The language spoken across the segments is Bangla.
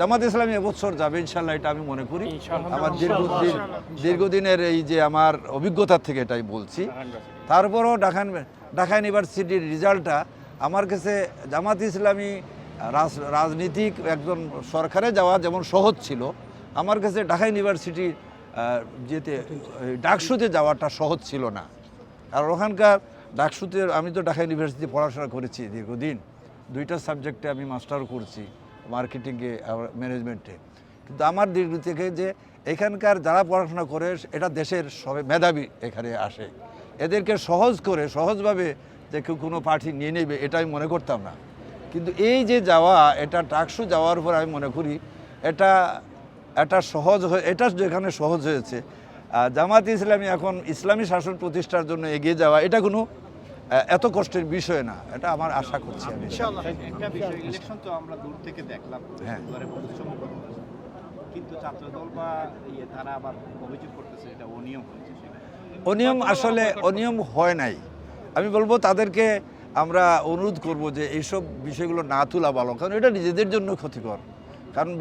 জামাত ইসলামী এবছর যাবে ইনশাল্লাহ এটা আমি মনে করি। আমার দীর্ঘদিন দীর্ঘদিনের এই যে আমার অভিজ্ঞতার থেকে এটাই বলছি। তারপরও ঢাকা ঢাকা ইউনিভার্সিটির রেজাল্টটা আমার কাছে জামাত ইসলামী রাজ- রাজনীতিক একজন সরকারে যাওয়া যেমন সহজ ছিল আমার কাছে ঢাকা ইউনিভার্সিটি যেতে ডাকসুতে যাওয়াটা সহজ ছিল না। আর ওখানকার ডাকসুতে আমি তো ঢাকা ইউনিভার্সিটি পড়াশোনা করেছি দীর্ঘদিন। দুইটা সাবজেক্টে আমি মাস্টার করছি। মার্কেটিংয়ে ম্যানেজমেন্টে কিন্তু আমার দীর্ঘ থেকে যে এখানকার যারা পড়াশোনা করে, এটা দেশের সবে মেধাবী এখানে আসে। এদেরকে সহজ করে, সহজভাবে যে কেউ কোনো পার্টি নিয়ে নেবে এটা আমি মনে করতাম না। কিন্তু এই যে যাওয়া, এটা টাকসু যাওয়ার পর আমি মনে করি, এটা এটা সহজ হয়ে, এটা যেখানে সহজ হয়েছে জামাত ইসলামী এখন ইসলামী শাসন প্রতিষ্ঠার জন্য এগিয়ে যাওয়া, এটা কোনো এত কষ্টের বিষয় না এটা আমার আশা করছি আমি। একটা বিষয় ইলেকশন তো আমরা দূর থেকে দেখলাম হ্যাঁ। কিন্তু ছাত্রদল বা ইয়ে তারা আবার অভিযোগ করতেছে এটা অনিয়ম হয়েছে অনিয়ম আসলে অনিয়ম হয় নাই। আমি বলব তাদেরকে আমরা অনুরোধ করব যে এইসব বিষয়গুলো না তোলা ভালো কারণ এটা নিজেদের জন্য ক্ষতিকর। কারণ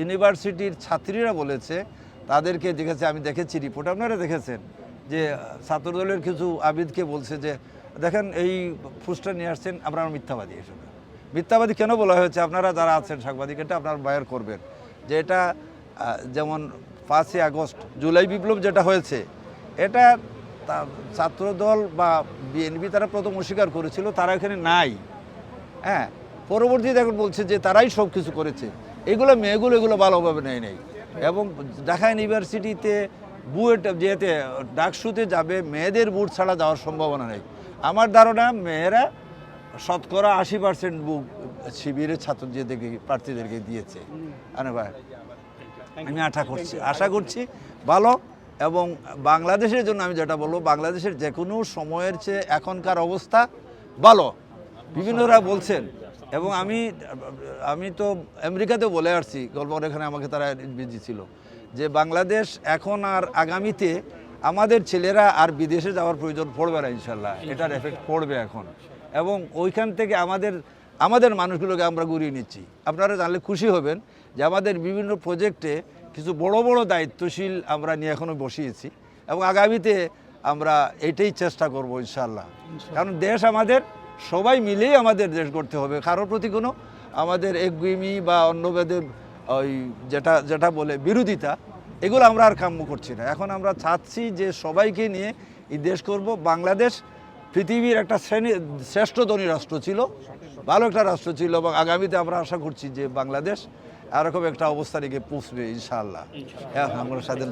ইউনিভার্সিটির ছাত্রীরা বলেছে তাদেরকে দেখেছে আমি দেখেছি রিপোর্ট আপনারা দেখেছেন? যে ছাত্রদলের কিছু আবিদকে বলছে যে, দেখেন, এই পোস্টার নিয়ে আসছেন, আপনারা মিথ্যাবাদী এসব মিথ্যাবাদী কেন বলা হয়েছে? আপনারা যারা আছেন সাংবাদিক এটা আপনারা বায়ার করবেন যে এটা যেমন পাঁচই আগস্ট, জুলাই বিপ্লব যেটা হয়েছে, এটা ছাত্রদল বা বিএনপি তারা প্রথম অস্বীকার করেছিল, তারা এখানে নাই। হ্যাঁ পরবর্তীতে এখন বলছে যে তারাই সব কিছু করেছে। এগুলো মেয়েগুলো এগুলো ভালোভাবে নেয় নেই। এবং ঢাকা ইউনিভার্সিটিতে বুয়েট যেতে ডাকসুতে যাবে, মেয়েদের বুট ছাড়া যাওয়ার সম্ভাবনা নেই। আমার ধারণা, মেয়েরা শতকরা আশি পার্সেন্ট বুক শিবিরের ছাত্র ছাত্রদেরকে প্রার্থীদেরকে দিয়েছে। আরে ভাই, আমি আশা করছি আশা করছি ভালো। এবং বাংলাদেশের জন্য আমি যেটা বলব, বাংলাদেশের যে কোনো সময়ের চেয়ে এখনকার অবস্থা ভালো। বিভিন্নরা বলছেন, এবং আমি আমি তো আমেরিকাতে বলে আসছি, গল্প এখানে আমাকে তারা বিজি ছিল। যে বাংলাদেশ এখন আর আগামীতে আমাদের ছেলেরা আর বিদেশে যাওয়ার প্রয়োজন পড়বে না ইনশাল্লাহ। এটার এফেক্ট পড়বে এখন। এবং ওইখান থেকে আমাদের আমাদের মানুষগুলোকে আমরা ঘুরিয়ে নিচ্ছি। আপনারা জানলে খুশি হবেন যে আমাদের বিভিন্ন প্রজেক্টে কিছু বড় বড় দায়িত্বশীল আমরা নিয়ে এখনও বসিয়েছি। এবং আগামীতে আমরা এটাই চেষ্টা করব ইনশাল্লাহ। কারণ দেশ আমাদের সবাই মিলেই আমাদের দেশ করতে হবে। কারোর প্রতি কোনো আমাদের একগুইমি বা অন্যবেদের ওই যেটা যেটা বলে বিরোধিতা, এগুলো আমরা আর কাম্য করছি না। এখন আমরা চাচ্ছি যে সবাইকে নিয়ে এই দেশ করব। বাংলাদেশ পৃথিবীর একটা শ্রেণি, শ্রেষ্ঠ ধনী রাষ্ট্র ছিল, ভালো একটা রাষ্ট্র ছিল এবং আগামীতে আমরা আশা করছি যে বাংলাদেশ এরকম একটা অবস্থা রেখে পৌঁছবে, ইনশাআল্লাহ। হ্যাঁ আমরা স্বাধীন